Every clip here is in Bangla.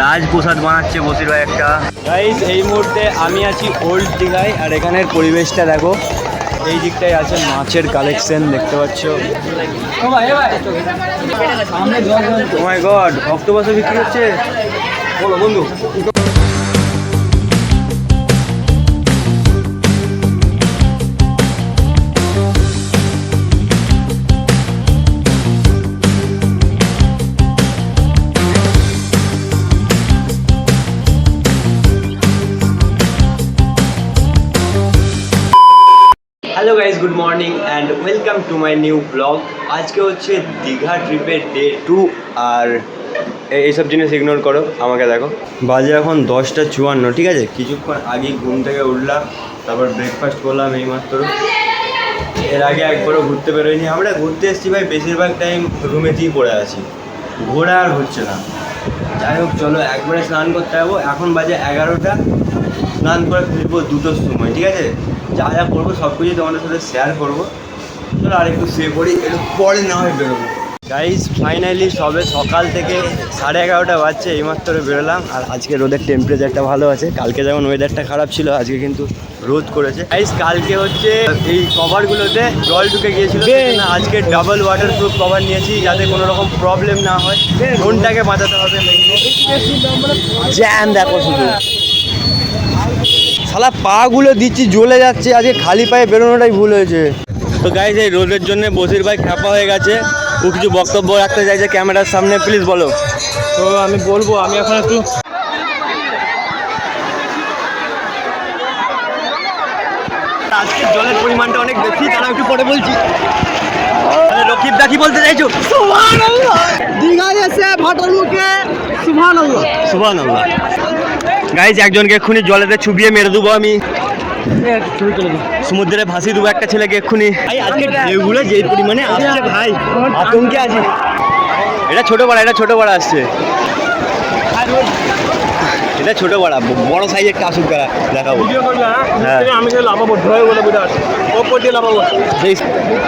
রাজপ্রসাদ বানাচ্ছে বসির ভাই একটা। গাইস এই মুহূর্তে আমি আছি ওল্ড দীঘায় আর এখানের পরিবেশটা দেখো। এই দিকটাই আছে মাছের কালেকশন দেখতে পাচ্ছ। মাই গড অক্টোপাসও বিক্রি হচ্ছে? বলো বন্ধু। Hello guys good morning and welcome to my new blog আজকে হচ্ছে দীঘা ট্রিপের ডে টু আর এইসব জিনিস ইগনোর করো, আমাকে দেখো। বাজে এখন দশটা চুয়ান্ন, ঠিক আছে? কিছুক্ষণ আগে ঘুম থেকে উঠলাম, তারপর ব্রেকফাস্ট করলাম এইমাত্র। এর আগে একবারও ঘুরতে বেরোয়নি আমরা ঘুরতে এসেছি ভাই, বেশিরভাগ টাইম রুমেতেই পড়ে আছি। ঘোরা আর হচ্ছে না। যাই হোক, চলো একবারে স্নান করতে যাব। এখন বাজে এগারোটা। স্নান করে ফিরবো দুটোর সময় ঠিক আছে? যা যা করব সব কিছু তোমাদের সাথে শেয়ার করব। চলো আর একটু শুয়ে পড়ি একটু পরে না হয় বেরোবো। গাইজ ফাইনালি সবে সকাল থেকে সাড়ে এগারোটা বাজছে এইমাত্র বেরোলাম। আর আজকে রোদের টেম্পারেচারটা ভালো আছে। কালকে যেমন ওয়েদারটা খারাপ ছিল আজকে কিন্তু রোদ করেছে। গাইজ কালকে হচ্ছে এই কভারগুলোতে জল ঢুকে গিয়েছিল আজকে ডাবল ওয়াটার প্রুফ কভার নিয়েছি যাতে কোনো রকম প্রবলেম না হয়। ফোনটাকে বাঁচাতে হবে জ্যাম দেখো শুধু। শালা পাগুলো দিচ্ছি জ্বলে যাচ্ছে আজকে খালি পায়ে বেরোনোটাই ভুল হয়েছে। তো গাইজ এই রোদের জন্য বসির ভাই খ্যাপা হয়ে গেছে। ও কিছু বক্তব্য রাখতে চাইছে ক্যামেরার সামনে প্লিজ বলো। তো আমি বলব আমি এখন একটু আজকে জলের পরিমাণটা অনেক বেশি তারা একটু পরে বলছি। রকিব দা কি বলতে চাইছো? দীঘা এসে ভাটার মুখে সুভান আল্লাহ সুবান গাইজ একজনকে এক্ষুনি জলেতে চুবিয়ে মেরে দেবো আমি সমুদ্রে ভাসি দেবো একটা ছেলেকে এক্ষুনি ভাই আজকে ঢেউগুলো যে পরিমাণে আসছে ভাই আতঙ্কে আছে এটা ছোট পাড়া এটা ছোট পাড়া আসছে এটা ছোট পাড়া বড় সাইজ একটা আসুক তারা দেখাবো ভিডিও করবে না হ্যাঁ। আমি যে লাভাবো ঢয় বলে বিরাট ওপর দিয়ে লাভাবো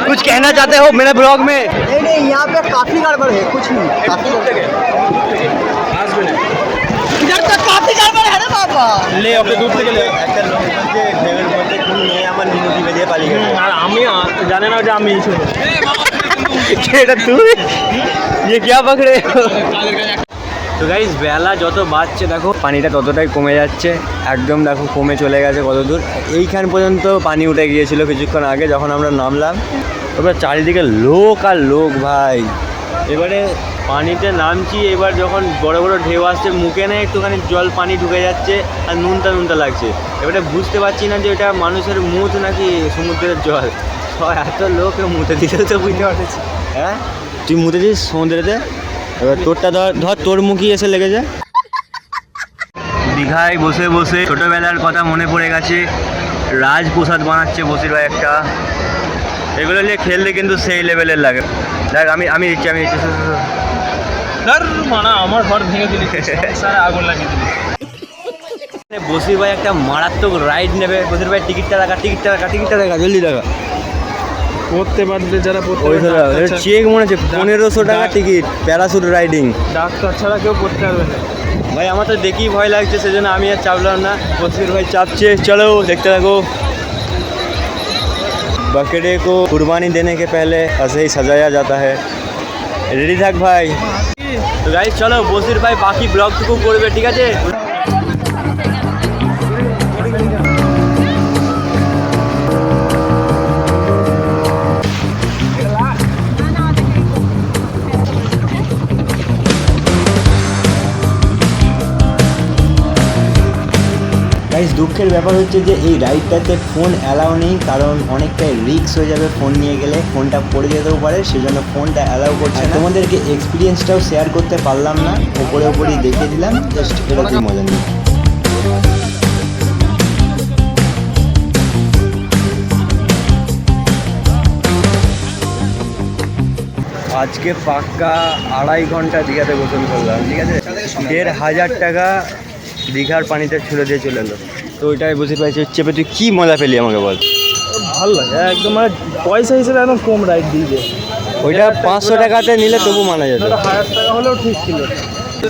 कुछ कहना चाहते हो मेरे ब्लॉग में नहीं नहीं यहाँ पे काफी गड़बड़ है कुछ नहीं काफी আর আমি জানে না যে আমি ইয়ে তো গাইজ বেলা যত বাড়ছে দেখো পানিটা ততটাই কমে যাচ্ছে। একদম দেখো কমে চলে গেছে কত দূর। এইখান পর্যন্ত পানি উঠে গিয়েছিল কিছুক্ষণ আগে যখন আমরা নামলাম। তারপরে চারিদিকে লোক আর লোক ভাই। এবারে পানিতে নামছি, এবার যখন বড় বড় ঢেউ আসছে, মুখে না একটুখানি জল পানি ঢুকে যাচ্ছে আর নুনটা নুনটা লাগছে। এবারে বুঝতে পারছি না যে এটা মানুষের মুখ নাকি সমুদ্রের জল। সব এত লোক মুতে দিতে তো বুঝতে পারছি হ্যাঁ? তুই মুতেছিস সমুদ্রেতে? এবার তোরটা ধর ধর তোর মুখই এসে লেগেছে। দীঘায় বসে বসে ছোটোবেলার কথা মনে পড়ে গেছে। রাজপ্রসাদ বানাচ্ছে বসির ভাই একটা। এগুলো নিয়ে খেললে কিন্তু সেই লেভেলের লাগে। দেখ, আমি আমি দিচ্ছি আমি দিচ্ছি ধর মানা আমার ঘর ভেঙে দিলি স্যার আগুন লাগিয়ে দিলি বসির ভাই একটা মারাত্মক রাইড নেবে বসির ভাই টিকিটটা রাখা টিকিটটা রাখা টিকিটটা রাখা জলদি রাখা পড়তে পারলে যারা পড়তে ওই পারবে, ডাক্তার ছাড়া- চেক মনে হচ্ছে পনেরোশো টাকা ডাক- টিকিট প্যারাশুট রাইডিং ডাক্তার ছাড়া কেউ পড়তে পারবে না ভাই আমার তো দেখেই ভয় লাগছে সেজন্য আমি আর চাপলাম না বসির ভাই চাপছে চলো দেখতে থাকো बकरे को कुर्बानी देने के पहले ऐसे ही सजाया जाता है রেডি থাক ভাই তো গাইজ চলো বসির ভাই বাকি ব্লগটুকু করবে ঠিক আছে? গাইজ দুঃখের ব্যাপার হচ্ছে যে এই রাইডটাতে ফোন অ্যালাউ নেই, কারণ অনেকটাই রিস্ক হয়ে যাবে ফোন নিয়ে গেলে ফোনটা পড়ে যেতেও পারে, সেজন্য ফোনটা অ্যালাউ করছে না। তোমাদেরকে এক্সপিরিয়েন্সটাও শেয়ার করতে পারলাম না ওপরে ওপরেই দেখিয়ে দিলাম জাস্ট এরকম মজা নিয়ে আজকে পাক্কা আড়াই ঘণ্টা দীঘাতে গোসল করলাম, ঠিক আছে? দেড় হাজার টাকা দীঘার পানিতে ছুড়ে দিয়ে চলে এলো। তো ওইটাই বুঝতে পারছি চেপে তুই কী মজা পেলি আমাকে বল। ভালো লাগে একদম মানে পয়সা হিসেবে একদম কম রাইড দিয়ে ওইটা পাঁচশো টাকাতে নিলে তবু মানা যেত। হাজার টাকা হলেও ঠিক ছিল।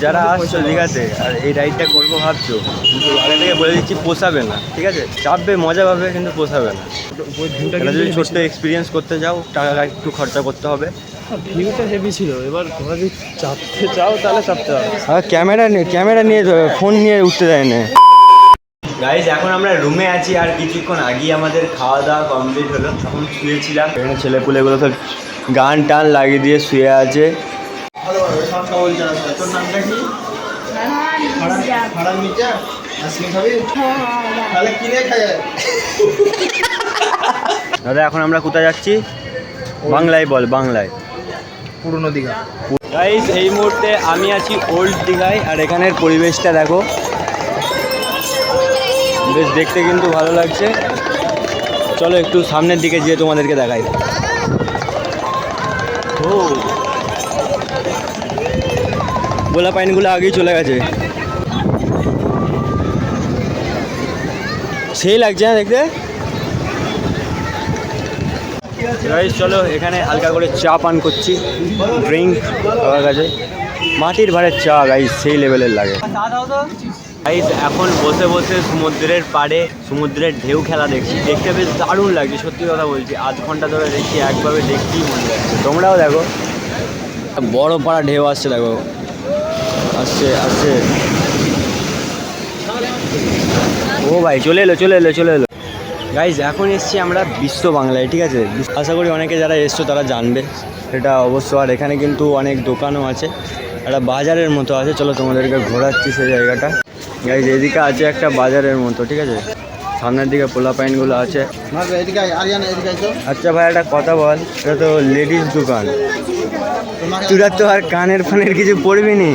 যারা আসছো দীঘাতে আর এই রাইডটা করব ভাবছ কিন্তু আগে থেকে বলে দিচ্ছি পোষাবে না ঠিক আছে? চাপবে মজা পাবে কিন্তু পোষাবে না। এটা যদি ছোট্ট এক্সপিরিয়েন্স করতে যাও টাকা একটু খরচা করতে হবে। ভিউটা হেভি ছিল এবার তোমরা যদি চাপতে চাও তাহলে চাপতে হবে। আর ক্যামেরা নিয়ে ক্যামেরা নিয়ে ফোন নিয়ে উঠতে দেয় না। গাইজ এখন আমরা রুমে আছি আর কিছুক্ষণ আগেই আমাদের খাওয়া দাওয়া কমপ্লিট হলো। এখন শুয়েছিলাম। এখানে ছেলেপুলেগুলো সব গান টান লাগিয়ে দিয়ে শুয়ে আছে। দাদা এখন আমরা কোথায় যাচ্ছি? বাংলায় বল বাংলায়। পুরনো দীঘা। গাইজ এই মুহূর্তে আমি আছি ওল্ড দীঘায় আর এখানের পরিবেশটা দেখো। বেশ দেখতে কিন্তু ভালো লাগছে। চলো একটু সামনের দিকে যেয়ে তোমাদেরকে দেখাই। ও। গোলা পাইনগুলো আগেই চলে গেছে। সেই লাগছে না দেখতে? চলো এখানে হালকা করে চা পান করছি। ড্রিঙ্ক আমার কাছে। মাটির ভাড়ের চা গাইজ সেই লেভেলের লাগে। গাইজ এখন বসে বসে সমুদ্রের পাড়ে সমুদ্রের ঢেউ খেলা দেখছি। দেখতে বেশ দারুণ লাগছে, সত্যি কথা বলছি। আধ ঘণ্টা ধরে দেখছি, একভাবে দেখতেই মনে লাগছে তোমরাও দেখো। বড় পাড়া ঢেউ আসছে, দেখো। আসছে আসছে। ও ভাই, চলে এলো চলে এলো চলে এলো। গাইজ এখন এসছি আমরা বিশ্ব বাংলায়, ঠিক আছে? আশা করি অনেকে যারা এসছো, তারা জানবে। এটা অবশ্য, আর এখানে কিন্তু অনেক দোকানও আছে। একটা বাজারের মতো আছে। চলো তোমাদেরকে ঘোরাচ্ছি সেই জায়গাটা। গাইজ এদিকে আছে একটা বাজারের মতো ঠিক আছে? সামনের দিকে পোলা পাইনগুলো আছে। আচ্ছা ভাই একটা কথা বল এটা তো লেডিস দোকান। তোরা তো আর কানের ফানের কিছু পড়বি নি?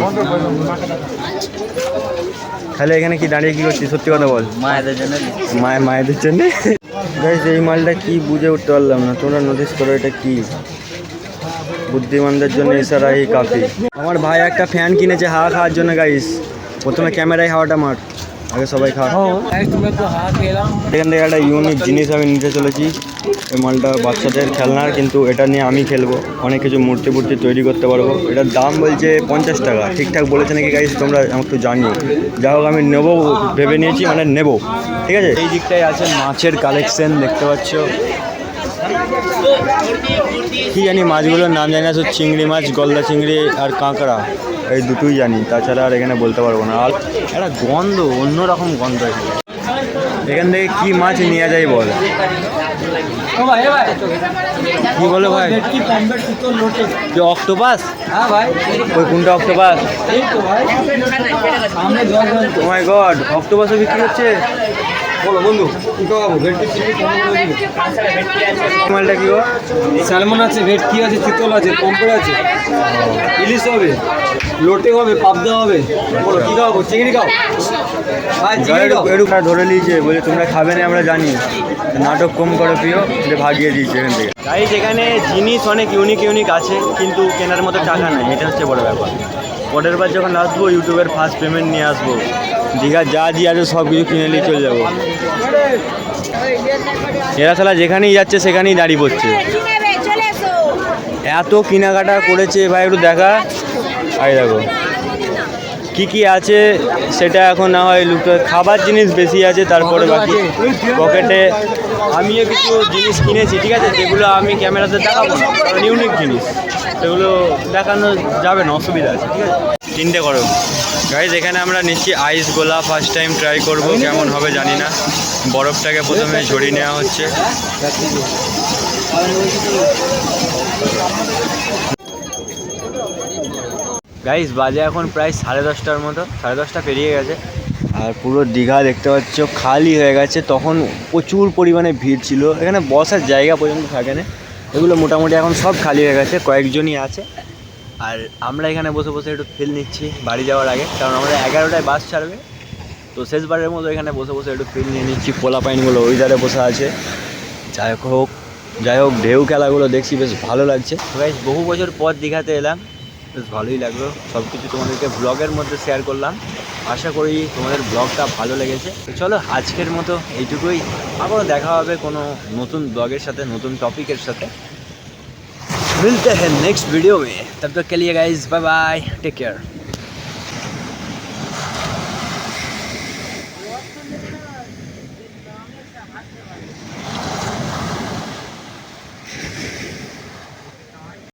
তাহলে এখানে কি দাঁড়িয়ে কি করছিস? সত্যি কথা বল। মায়েদের জন্য মায়ের মায়েদের জন্য? গাইস এই মালটা কি বুঝে উঠতে পারলাম না। তোমরা নোটিস করো এটা কি। বুদ্ধিমানদের জন্য ইশারাই কাফি। আমার ভাই একটা ফ্যান কিনেছে হাওয়া খাওয়ার জন্য গাইস প্রথমে ক্যামেরায় হাওয়াটা মার আগে সবাই খাওয়া খেলাম এখান থেকে একটা ইউনিক জিনিস আমি নিতে চলেছি এই মালটা বাচ্চাদের খেলনার কিন্তু এটা নিয়ে আমি খেলব অনেক কিছু মূর্তি মূর্তি তৈরি করতে পারব। এটার দাম বলছে পঞ্চাশ টাকা। ঠিকঠাক বলেছে নাকি গাইস তোমরা আমাকে একটু জানিও। যা হোক আমি নেব ভেবে নিয়েছি মানে নেব। ঠিক আছে? এই দিকটাই আছে মাছের কালেকশন দেখতে পাচ্ছ। কি জানি মাছগুলোর নাম জানি আছে চিংড়ি মাছ গলদা চিংড়ি আর কাঁকড়া। এই দুটোই জানি তাছাড়া আর এখানে বলতে পারব না। আর একটা গন্ধ অন্যরকম গন্ধ এখানে এখান থেকে কি মাছ নেওয়া যায় বল। কি বলো ভাই? যে অক্টোপাস? হ্যাঁ ভাই। ওই কোনটা অক্টোপাস? ও মাই গড অক্টোপাসও বিক্রি হচ্ছে? বলো বন্ধু কি ভেটকি মালটা কি গো? স্যালমন আছে ভেটকি আছে চিতল আছে পম্পেট আছে। ইলিশ হবে লোটে হবে পাবদা হবে। বলো কি খাব চিংড়ি খাও। চিংড়ি ধরে নিয়েছে বলে তোমরা খাবে না আমরা জানি। নাটক কম করো প্রিয় যে ভাগিয়ে দিয়েছে এখান থেকে। তাই এখানে জিনিস অনেক ইউনিক ইউনিক আছে কিন্তু কেনার মতো টাকা নাই এটা হচ্ছে বড় ব্যাপার। পরের বার যখন আসব ইউটিউবের ফার্স্ট পেমেন্ট নিয়ে আসব। দীঘার যা দিয়ে আছে সব কিছু কিনে নিয়ে চলে যাব। এরা শালা যেখানেই যাচ্ছে সেখানেই দাঁড়িয়ে পড়ছে। এত কেনাকাটা করেছে ভাই একটু দেখা। আই দেখো কি কি আছে সেটা এখন না হয় লুটো খাবার জিনিস বেশি আছে তারপরে বাকি পকেটে। আমিও কিছু জিনিস কিনেছি ঠিক আছে? যেগুলো আমি ক্যামেরাতে দেখাবো না ইউনিক জিনিস। সেগুলো দেখানো যাবে না অসুবিধা আছে ঠিক আছে? তিনটে করো গাইজ এখানে আমরা নিচ্ছি আইস গোলা ফার্স্ট টাইম ট্রাই করব, কেমন হবে জানি না। বরফটাকে প্রথমে ঝরিয়ে নেওয়া হচ্ছে। গাইস বাজে এখন প্রায় সাড়ে দশটার মতো। সাড়ে দশটা পেরিয়ে গেছে। আর পুরো দীঘা দেখতে পাচ্ছ, খালি হয়ে গেছে। তখন প্রচুর পরিমাণে ভিড় ছিল। এখানে বসার জায়গা পর্যন্ত থাকে না। এগুলো মোটামুটি এখন সব খালি হয়ে গেছে। কয়েকজনই আছে। আর আমরা এখানে বসে বসে একটু ফিল নিচ্ছি বাড়ি যাওয়ার আগে। কারণ আমরা এগারোটায় বাস ছাড়বে, তো শেষবারের মতো এখানে বসে বসে একটু ফিল নিয়ে নিচ্ছি, পোলা পাইনগুলো ওই ধারে বসে আছে। যাই হোক যাই হোক, ঢেউ খেলাগুলো দেখছি, বেশ ভালো লাগছে। গাইজ বহু বছর পর দীঘাতে এলাম, বেশ ভালোই লাগল। সব কিছু তোমাদেরকে ব্লগের মধ্যে শেয়ার করলাম। আশা করি তোমাদের ব্লগটা ভালো লেগেছে। তো চলো, আজকের মতো এইটুকুই। আবারও দেখা হবে কোনো নতুন ব্লগের সাথে, নতুন টপিকের সাথে। मिलते हैं नेक्स्ट वीडियो में। तब तक के लिए guys bye bye take care